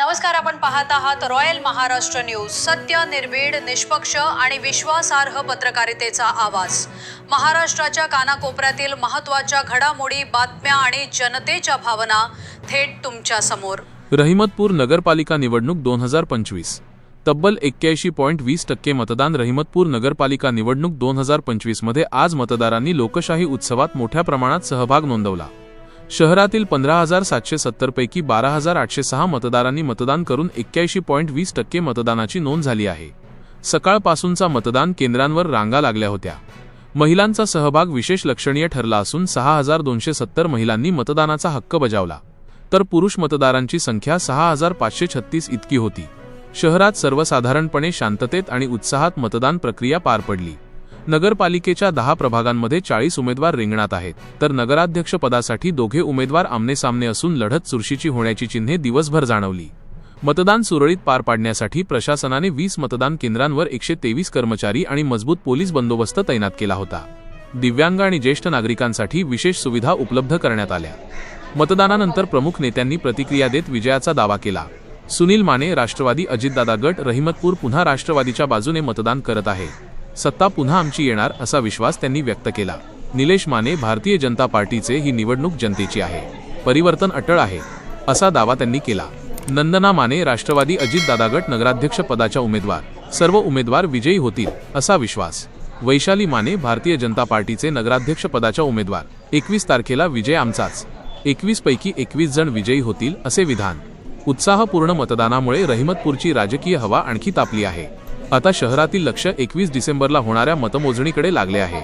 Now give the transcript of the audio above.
नमस्कार आपण पाहत आहात रॉयल महाराष्ट्र न्यूज. सत्य निर्भीड निष्पक्ष आणि विश्वासार्ह पत्रकारितेचा आवाज. महाराष्ट्राच्या कानाकोपऱ्यातील महत्त्वाच्या घडामोडी बातम्या आणि जनतेच्या भावना थेट तुमच्यासमोर. रहिमतपूर नगरपालिका निवडणूक दोन हजार पंचवीस. तब्बल एक्क्याऐंशी पॉईंट वीस टक्के मतदान रहिमतपूर नगरपालिका निवडणूक दोन हजार पंचवीसमध्ये आज मतदारांनी लोकशाही उत्सवात मोठ्या प्रमाणात सहभाग नोंदवला. शहरातील पंधरा हजार सातशे सत्तरपैकी बारा हजार आठशे सहा मतदारांनी मतदान करून एक्क्याऐंशी पॉईंट वीस टक्के मतदानाची नोंद झाली आहे. सकाळपासूनचा मतदान केंद्रांवर रांगा लागल्या होत्या. महिलांचा सहभाग विशेष लक्षणीय ठरला असून सहा हजार दोनशे सत्तर महिलांनी मतदानाचा हक्क बजावला. तर पुरुष मतदारांची संख्या सहा हजार पाचशे छत्तीस इतकी होती. शहरात सर्वसाधारणपणे शांततेत आणि उत्साहात मतदान प्रक्रिया पार पडली. नगरपालिकेच्या दहा प्रभागांमध्ये चाळीस उमेदवार रिंगणात आहेत. तर नगराध्यक्ष पदासाठी दोघे उमेदवार आमनेसामने असून लढत चुरशीची होण्याची चिन्हे दिवसभर जाणवली. मतदान सुरळीत पार पाडण्यासाठी प्रशासनाने वीस मतदान केंद्रांवर एकशे तेवीस कर्मचारी आणि मजबूत पोलीस बंदोबस्त तैनात केला होता. दिव्यांग आणि ज्येष्ठ नागरिकांसाठी विशेष सुविधा उपलब्ध करण्यात आल्या. मतदानानंतर प्रमुख नेत्यांनी प्रतिक्रिया देत विजयाचा दावा केला. सुनील माने राष्ट्रवादी अजितदादा गट रहिमतपूर पुन्हा राष्ट्रवादीच्या बाजूने मतदान करत आहे. सत्ता पुन्हा आमची येणार असा विश्वास त्यांनी व्यक्त केला. निलेश माने भारतीय जनता पार्टीचे ही निवडणूक जनतेची आहे. परिवर्तन अटळ आहे असा दावा त्यांनी केला. नंदना माने राष्ट्रवादी अजितदादा गट नगराध्यक्ष पदाच्या उमेदवार सर्व उमेदवार विजयी होतील असा विश्वास. वैशाली माने भारतीय जनता पार्टीचे नगराध्यक्ष पदाच्या उमेदवार एकवीस तारखेला विजय आमचाच. एकवीस पैकी एकवीस जण विजयी होतील असे विधान. उत्साहपूर्ण मतदानामुळे रहिमतपूरची राजकीय हवा आणखी तापली आहे. आता शहरातील लक्ष एकवीस डिसेंबरला होणाऱ्या मतमोजणीकडे लागले आहे.